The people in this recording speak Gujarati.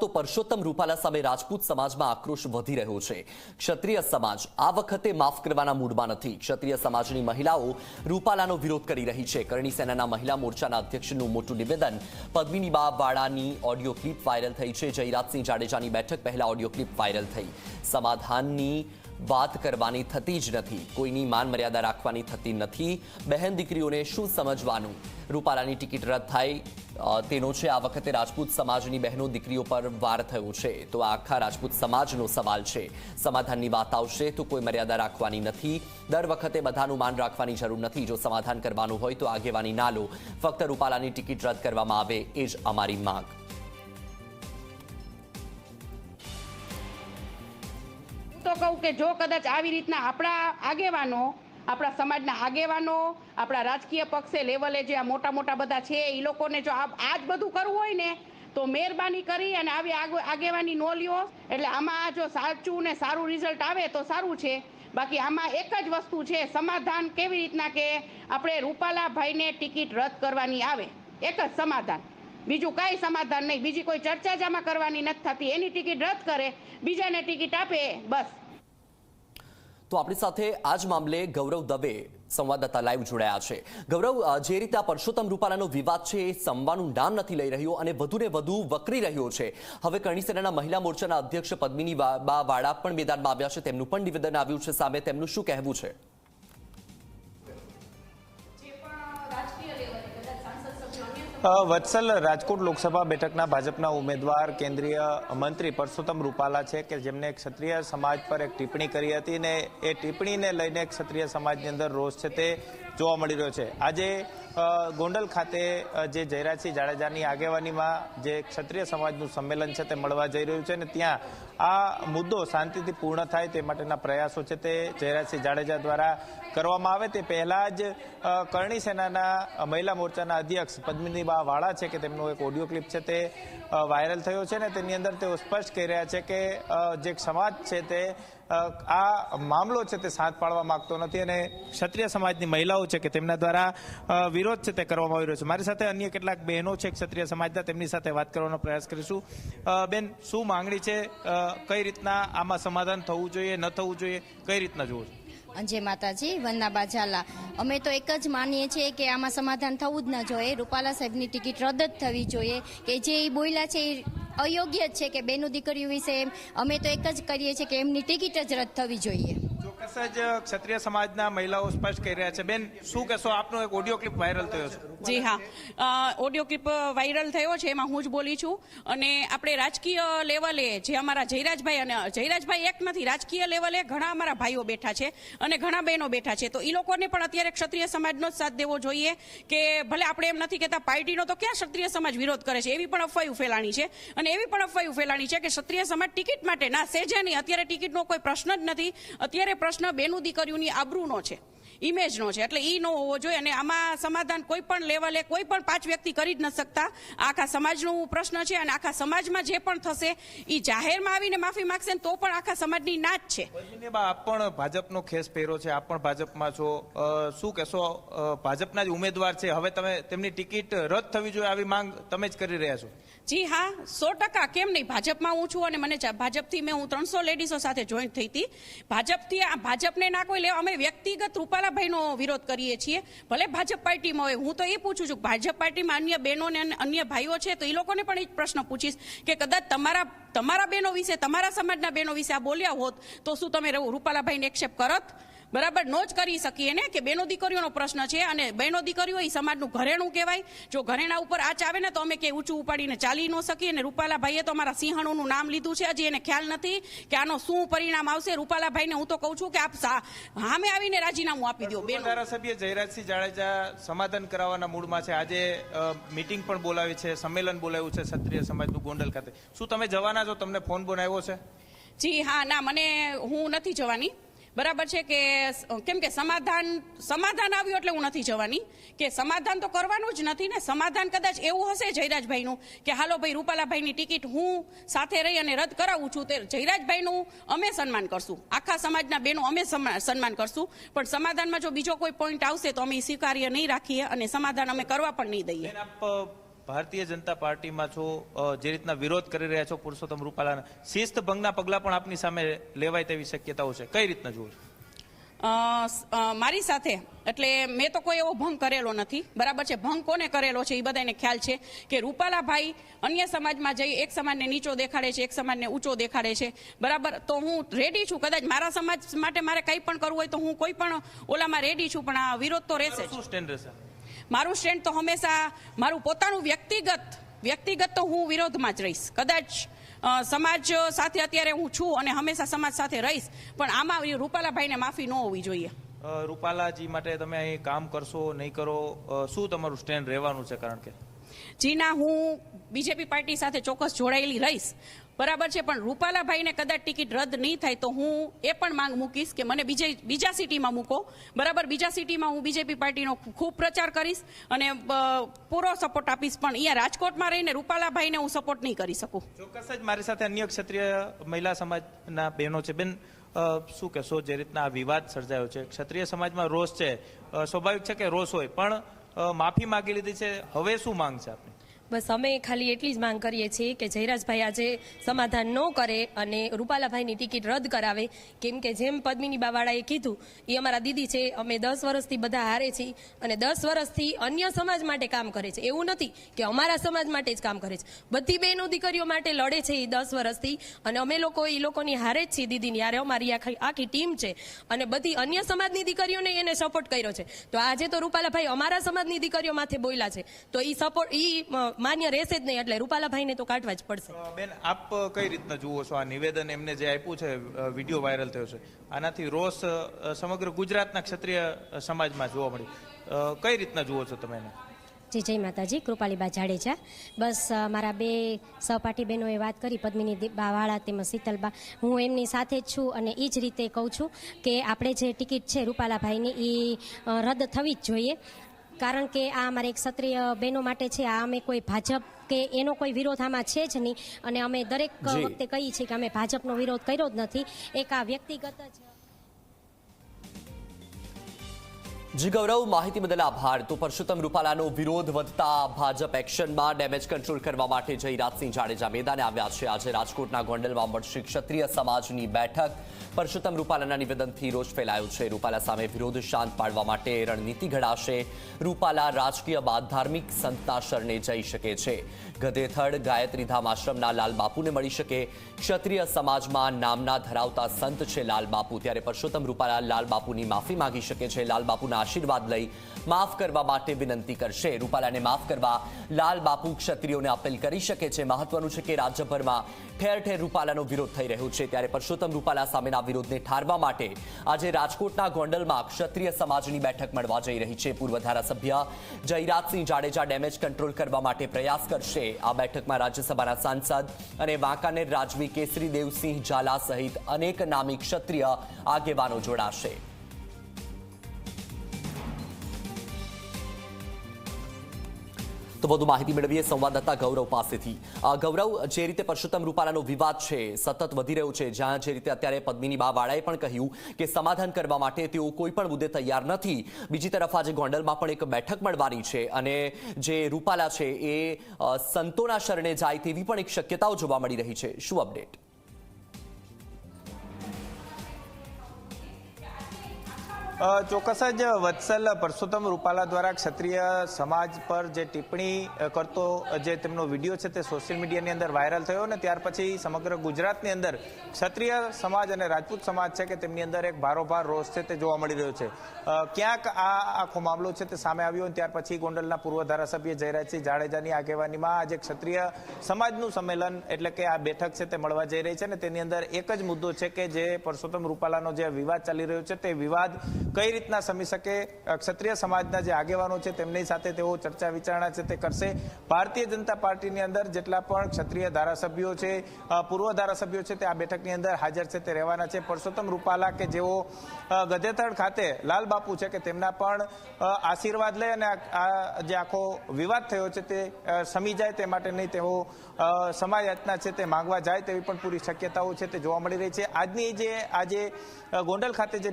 તો પરસોત્તમ રૂપાલા સામે રાજપૂત સમાજમાં આક્રોશ વધી રહ્યો છે. ક્ષત્રિય સમાજ આ વખતે માફ કરવાના મૂડમાં નથી. ક્ષત્રિય સમાજની મહિલાઓ રૂપાલાનો વિરોધ કરી રહી છે. કરણી સેનાના મહિલા મોરચાના અધ્યક્ષનું મોટું નિવેદન પદ્મિની બા વાળાની ઓડિયો ક્લિપ વાયરલ થઈ છે. જયરાજસિંહ જાડેજાની બેઠક પહેલા ઓડિયો ક્લિપ વાયરલ થઈ. સમાધાનની વાત કરવાની થતી જ નથી. કોઈની માન મર્યાદા રાખવાની થતી નથી. બહેન દીકરીઓને શું સમજવાનું? રૂપાલાની ટિકિટ રદ થાય તેનો છે આ વખતે રાજપૂત સમાજની બહેનો દીકરીઓ પર વાર થયો છે. તો આખા રાજપૂત સમાજનો સવાલ છે. સમાધાનની વાત આવશે તો કોઈ મર્યાદા રાખવાની નથી. દર વખતે બધાનું માન રાખવાની જરૂર નથી. જો સમાધાન કરવાનું હોય તો આગેવાની ના લો. ફક્ત રૂપાલાની ટિકિટ રદ કરવામાં આવે એ જ અમારી માંગ. કહું કે જો કદાચ આવી રીતના આપણા આગેવાનો, આપણા સમાજના આગેવાનો, આપણા રાજકીય પક્ષે લેવલે જે આ મોટા મોટા બધા છે, એ લોકોને જો આ જ બધું કરવું હોય ને, તો મહેરબાની કરી અને આવી આગ- આગેવાની નો લ્યો. એટલે આમાં જો સાચું ને સારું રિઝલ્ટ આવે તો સારું છે. બાકી આમાં એક જ વસ્તુ છે, સમાધાન કેવી રીતના કે આપણે રૂપાલાભાઈને ટિકિટ રદ કરવાની આવે. એક જ સમાધાન. બીજું કાંઈ સમાધાન નહીં. બીજી કોઈ ચર્ચા જ આમાં કરવાની નથી થતી. એની ટિકિટ રદ કરે, બીજાને ટિકિટ આપે, બસ. તો આપણી સાથે આ જ મામલે ગૌરવ દવે સંવાદદાતા લાઈવ જોડાયા છે. ગૌરવ જે રીતે આ પરસોત્તમ રૂપાલાનો વિવાદ છે, એ સંવાનું નામ નથી લઈ રહ્યો અને વધુને વધુ વકરી રહ્યો છે. હવે કરણી સેનાના મહિલા મોરચાના અધ્યક્ષ પદ્મિની બા, વાળા પણ મેદાનમાં આવ્યા છે. તેમનું પણ નિવેદન આવ્યું છે સામે. તેમનું શું કહેવું છે? વત્સલ રાજકોટ લોકસભા બેઠકના ભાજપના ઉમેદવાર, કેન્દ્રીય મંત્રી પરસોત્તમ રૂપાલા છે કે જેમને ક્ષત્રિય સમાજ પર એક ટિપ્પણી કરી હતી ને એ ટિપ્પણીને લઈને ક્ષત્રિય સમાજની અંદર રોષ છે તે જોવા મળી રહ્યો છે. આજે ગોંડલ ખાતે જે જયરાજસિંહ જાડેજાની આગેવાનીમાં જે ક્ષત્રિય સમાજનું સંમેલન છે તે મળવા જઈ રહ્યું છે ને ત્યાં આ મુદ્દો શાંતિથી પૂર્ણ થાય તે માટેના પ્રયાસો છે તે જયરાજસિંહ જાડેજા દ્વારા કરવામાં આવે. તે પહેલાં જ કરણી સેનાના મહિલા મોરચાના અધ્યક્ષ પદ્મિનીબા વાળા છે કે તેમનો એક ઓડિયો ક્લિપ છે તે વાયરલ થયો છે ને તેની અંદર તેઓ સ્પષ્ટ કહી રહ્યા છે કે જે સમાજ છે તે આ મામલો છે તે સાથ પાડવા માંગતો નથી અને ક્ષત્રિય સમાજની મહિલાઓ છે કે તેમના દ્વારા વિરોધ છે તે કરવામાં આવી રહ્યો છે. મારી સાથે અન્ય કેટલાક બહેનો છે ક્ષત્રિય સમાજના તેમની સાથે વાત કરવાનો પ્રયાસ કરીશું. બેન, શું માંગણી છે? કઈ રીતના આમાં સમાધાન થવું જોઈએ, ન થવું જોઈએ? કઈ રીતના જોવું છે? જય માતાજી વંદના ઝાલા. અમે તો એક જ માનીએ છીએ કે આમાં સમાધાન થવું જ ન જોઈએ. રૂપાલા સાહેબની ટિકિટ રદ જ થવી જોઈએ કે જે એ બોલ્યા છે એ અયોગ્ય છે કે બેનું દીકરીઓ વિશે એમ, અમે તો એક જ કરીએ છીએ કે એમની ટિકિટ જ રદ થવી જોઈએ. ચોક્કસ જ ક્ષત્રિય સમાજના મહિલાઓ સ્પષ્ટ કરી રહ્યા છે. બેન, શું કહેશો? આપનો એક ઓડિયો ક્લિપ વાયરલ થયો છે. જી હા. ઓડિયો ક્લિપ વાયરલ થયો છે એમાં હું જ બોલી છું. અને આપણે રાજકીય લેવલે જે અમારા જયરાજભાઈ અને જયરાજભાઈ એક નથી રાજકીય લેવલે ઘણા અમારા ભાઈઓ બેઠા છે અને ઘણા બહેનો બેઠા છે. તો એ લોકોને પણ અત્યારે ક્ષત્રિય સમાજનો જ સાથ દેવો જોઈએ કે ભલે આપણે એમ નથી કહેતા પાર્ટીનો તો ક્યાં ક્ષત્રિય સમાજ વિરોધ કરે છે? એવી પણ અફવાયું ફેલાણી છે. અને એવી પણ અફવાયું ફેલાણી છે કે ક્ષત્રિય સમાજ ટિકિટ માટે ના સેજે નહીં અત્યારે ટિકિટનો કોઈ પ્રશ્ન જ નથી. અત્યારે પ્રશ્ન બેનું દીકરીઓની આબરૂનો છે. ઇમેજનો છે. એટલે એ ન હોવો જોઈએ અને આમાં સમાધાન કોઈ પણ લેવલે કોઈ પણ પાંચ વ્યક્તિ કરી જ ન શકતા. આખા સમાજનો પ્રશ્ન છે અને આખા સમાજમાં જે પણ થશે એ જાહેરમાં આવીને માફી માંગશે તો પણ આખા સમાજની ના જ છે આપ પણ ભાજપનો ખેસ પહેરો છે આપ પણ ભાજપમાં છો. શું કહેશો? ભાજપના જ ઉમેદવાર છે. હવે તમે તેમની ટિકિટ રદ થવી જોઈએ આવી માંગ તમે જ કરી રહ્યા છો. જી હા સો ટકા કેમ નહીં? ભાજપમાં હું છું અને મને ભાજપથી મેં હું ત્રણસો લેડીઝો સાથે જોઈન્ટ થઈ હતી. ભાજપથી આ ભાજપને ના કોઈ લેવા અમે વ્યક્તિગત રૂપાલાભાઈનો વિરોધ કરીએ છીએ. ભલે ભાજપ પાર્ટીમાં હોય, હું તો એ પૂછું છું ભાજપ પાર્ટીમાં અન્ય બહેનો ને અન્ય ભાઈઓ છે તો એ લોકોને પણ એ પ્રશ્ન પૂછીશ કે કદાચ તમારા તમારા બહેનો વિશે, તમારા સમાજના બહેનો વિશે આ બોલ્યા હોત તો શું તમે રૂપાલાભાઈને એક્સેપ્ટ કરત? બરાબર? નો જ કરી શકીએ ને? કે બેનો દીકરીઓનો પ્રશ્ન છે અને બહેનો દીકરીઓ એ સમાજનું ઘરેણું કહેવાય. જો ઘરેણા ઉપર આચ આવે ને તો અમે કે ઊંચું ઉપાડીને ચાલી ન શકીએ અને રૂપાલાભાઈએ તો અમારા સિંહણોનું નામ લીધું છે. હજી એને ખ્યાલ નથી કે આનો શું પરિણામ આવશે. રૂપાલાભાઈને હું તો કહું છું કે આપ સામે આવીને રાજીનામું આપી દો બેન. ધારાસભ્ય જયરાજસિંહ જાડેજા સમાધાન કરાવવાના મૂડમાં છે. આજે મિટિંગ મીટિંગ પણ બોલાવી છે સંમેલન બોલાવ્યું છે ક્ષત્રિય સમાજનું ગોંડલ ખાતે. શું તમે જવાના છો? તમને ફોન બનાવ્યો છે? જી હા ના મને હું નથી જવાની. બરાબર છે કે કેમ કે સમાધાન સમાધાન આવ્યું એટલે હું નથી જવાની. કે સમાધાન તો કરવાનું જ નથી ને સમાધાન કદાચ એવું હશે જયરાજભાઈનું કે હાલો ભાઈ રૂપાલાભાઈની ટિકિટ હું સાથે રહી અને રદ કરાવું છું, તે જયરાજભાઈનું અમે સન્માન કરશું. આખા સમાજના બેનું અમે સન્માન કરશું. પણ સમાધાનમાં જો બીજો કોઈ પોઈન્ટ આવશે તો અમે સ્વીકાર્ય નહીં રાખીએ અને સમાધાન અમે કરવા પણ નહીં દઈએ. ભારતીય જનતા પાર્ટીમાં છો જે રીતના વિરોધ કરી રહ્યા છો પુરુષોત્તમ રૂપાલાના શિસ્ત ભંગના પગલાં પણ આપની સામે લેવાય તેવી શક્યતાઓ છે. કઈ રીતના જુઓ છો? મારી સાથે એટલે મેં તો કોઈ એવો ભંગ કરેલો નથી. બરાબર છે ભંગ કોને કરેલો છે એ બધાને ખ્યાલ છે કે રૂપાલાભાઈ અન્ય સમાજમાં જઈ એક સમાજને નીચો દેખાડે છે એક સમાજને ઊંચો દેખાડે છે. બરાબર તો હું રેડી છું. કદાચ મારા સમાજ માટે મારે કંઈ પણ કરવું હોય તો હું કોઈ પણ ઓલામાં રેડી છું પણ આ વિરોધ તો રહેશે શું સ્ટેન્ડ રહેશે? મારું સ્ટેન્ડ તો હંમેશા મારું પોતાનું વ્યક્તિગત વ્યક્તિગત તો હું વિરોધમાં જ રહીશ. કદાચ સમાજ સાથે અત્યારે હું છું અને હંમેશા સમાજ સાથે રહીશ પણ આમાં રૂપાલાભાઈને માફી ન હોવી જોઈએ. રૂપાલાજી માટે તમે અહીં કામ કરશો નહીં કરો શું તમારું સ્ટેન્ડ રહેવાનું છે કારણ કે? જીના હું બીજેપી પાર્ટી સાથે ચોક્કસ જોડાયેલી રહીશ. બરાબર છે, પણ રૂપાલાભાઈને કદાચ ટિકિટ રદ નહીં થાય તો હું એ પણ માંગ મૂકીશ કે મને બીજે બીજા સિટીમાં મૂકો. બરાબર, બીજા સિટીમાં હું બીજેપી પાર્ટીનો ખૂબ પ્રચાર કરીશ અને પૂરો સપોર્ટ આપીશ, પણ અહીંયા રાજકોટમાં રહીને રૂપાલાભાઈને હું સપોર્ટ નહીં કરી શકું. ચોક્કસ જ મારી સાથે અન્ય ક્ષત્રિય મહિલા સમાજના બહેનો છે. બેન શું કહેશો, જે રીતના આ વિવાદ સર્જાયો છે? ક્ષત્રિય સમાજમાં રોષ છે. સ્વાભાવિક છે કે રોષ હોય, પણ માફી માંગી લીધી છે. હવે શું માંગ છે આપની? બસ અમે ખાલી એટલી જ માંગ કરીએ છીએ કે જયરાજભાઈ આજે સમાધાન ન કરે અને રૂપાલાભાઈની ટિકિટ રદ કરાવે. કેમ કે જેમ પદ્મિની બાવાળાએ કીધું એ અમારા દીદી છે, અમે દસ વર્ષથી બધા હારે છીએ અને દસ વર્ષથી અન્ય સમાજ માટે કામ કરે છે. એવું નથી કે અમારા સમાજ માટે જ કામ કરે છે. બધી બહેનો દીકરીઓ માટે લડે છે એ દસ વર્ષથી અને અમે લોકો એ લોકોની હારે જ છીએ દીદીની હારે. અમારી આખી આખી ટીમ છે અને બધી અન્ય સમાજની દીકરીઓને એને સપોર્ટ કર્યો છે. તો આજે તો રૂપાલાભાઈ અમારા સમાજની દીકરીઓ માથે બોલ્યા છે. તો એ સપોર્ટ એ માન્ય રહેશે જ નહીં એટલે રૂપાલાભાઈને તો કાઢવા જ પડશે. બેન આપ કઈ રીતના જુઓ છો આ નિવેદન? એમને જે આપ્યું છે વીડિયો વાયરલ થયો છે. આનાથી રોષ સમગ્ર ગુજરાતના ક્ષત્રિય સમાજમાં જોવા મળ્યું. કઈ રીતના જુઓ છો તમે એને? જી જય માતાજી કૃપાલીબા જાડેજા. બસ મારા બે સહપાઠી બહેનોએ વાત કરી પદ્મિની બાવાળા તેમજ શીતલબા. હું એમની સાથે જ છું અને એ જ રીતે કહું છું કે આપણે જે ટિકિટ છે રૂપાલાભાઈની એ રદ થવી જ જોઈએ. કારણ કે આ અમારે એક ક્ષત્રિય બહેનો માટે છે આ અમે કોઈ ભાજપ કે એનો કોઈ વિરોધ આમાં છે જ નહીં. અને અમે દરેક વખતે કહીએ છીએ કે અમે ભાજપનો વિરોધ કર્યો જ નથી. એક આ વ્યક્તિગત જ જી ગૌરવ માહિતી બદલ આભાર. તો પરસોત્તમ રૂપાલાનો વિરોધ વધતા ભાજપ એક્શનમાં ડેમેજ કંટ્રોલ કરવા માટે જયરાજસિંહ જાડેજા મેદાને આવ્યા છે. આજે રાજકોટના ગોંડલમાં મળશે ક્ષત્રિય સમાજની બેઠક. પરસોત્તમ રૂપાલાના નિવેદનથી રોષ ફેલાયો છે. રૂપાલા સામે વિરોધ શાંત પાડવા માટે રણનીતિ ઘડાશે. રૂપાલા રાજકીય બાદ ધાર્મિક સંતના શરણે જઈ શકે છે. ગધેથડ ગાયત્રીધામ આશ્રમના લાલબાપુને મળી શકે. ક્ષત્રિય સમાજમાં નામના ધરાવતા સંત છે લાલ બાપુ. ત્યારે પરસોત્તમ રૂપાલા લાલ બાપુની માફી માંગી શકે છે. લાલ આશીર્વાદ લઈ માફ કરવા માટે વિનંતી કરશે. રૂપાલાને માફ કરવા લાલ બાપુ ક્ષત્રિયોને અપીલ કરી શકે છે. મહત્વનું છે કે રાજ્યભરમાં ઠેર ઠેર રૂપાલાનો વિરોધ થઈ રહ્યો છે. ત્યારે પરસોત્તમ રૂપાલા સામેના વિરોધને ઠારવા માટે આજે રાજકોટના ગોંડલમાં ક્ષત્રિય સમાજની બેઠક મળવા જઈ રહી છે. પૂર્વ ધારાસભ્ય જયરાજસિંહ જાડેજા ડેમેજ કંટ્રોલ કરવા માટે પ્રયાસ કરશે. આ બેઠકમાં રાજ્યસભાના સાંસદ અને વાંકાનેર રાજવી કેસરી દેવસિંહ ઝાલા સહિત અનેક નામી ક્ષત્રિય આગેવાનો જોડાશે. વધુ માહિતી મેળવીએ સંવાદદાતા ગૌરવ પાસેથી. ગૌરવ, જે રીતે પરસોત્તમ રૂપાલાનો વિવાદ છે, સતત વધી રહ્યો છે, જ્યાં જે રીતે અત્યારે પદ્મિની બા વાળાએ પણ કહ્યું કે સમાધાન કરવા માટે તેઓ કોઈ પણ મુદ્દે તૈયાર નથી. બીજી તરફ આજે ગોંડલમાં પણ એક બેઠક મળવાની છે અને જે રૂપાલા છે એ સંતોના શરણે જાય તેવી પણ એક શક્યતાઓ જોવા મળી રહી છે. શું અપડેટ? ચોક્કસ જ વત્સલ પરસોત્તમ રૂપાલા દ્વારા ક્ષત્રિય સમાજ પર જે ટિપ્પણી કરતો જે તેમનો વીડિયો છે તે સોશિયલ મીડિયાની અંદર વાયરલ થયો અને ત્યાર પછી સમગ્ર ગુજરાતની અંદર ક્ષત્રિય સમાજ અને રાજપૂત સમાજ છે કે તેમની અંદર એક ભારોભાર રોષ છે તે જોવા મળી રહ્યો છે. ક્યાંક આ આખો મામલો છે તે સામે આવ્યો અને ત્યાર પછી ગોંડલના પૂર્વ ધારાસભ્ય જયરાજસિંહ જાડેજાની આગેવાનીમાં આજે ક્ષત્રિય સમાજનું સંમેલન એટલે કે આ બેઠક છે તે મળવા જઈ રહી છે અને તેની અંદર એક જ મુદ્દો છે કે જે પરસોત્તમ રૂપાલાનો જે વિવાદ ચાલી રહ્યો છે તે વિવાદ કઈ રીતના સમી શકે? ક્ષત્રિય સમાજના જે આગેવાનો છે, તેમની સાથે તેઓ ચર્ચા વિચારણા છે તે કરશે. ભારતીય જનતા પાર્ટીની અંદર જેટલા પણ ક્ષત્રિય ધારાસભ્યો છે પૂર્વ ધારાસભ્યો છે તે આ બેઠકની અંદર હાજર છે તે રહેવાના છે. પરસોત્તમ રૂપાલા કે જેઓ ગધેતળ ખાતે લાલ બાપુ છે કે તેમના પણ આશીર્વાદ લે અને આ- જે આખો વિવાદ થયો છે તે સમી જાય તે માટે નહીં તેઓ યાચના છે તે માંગવા જાય તેવી પણ પૂરી શક્યતાઓ છે તે જોવા મળી રહી છે. આજની જે, આજે ગોંડલ ખાતે જે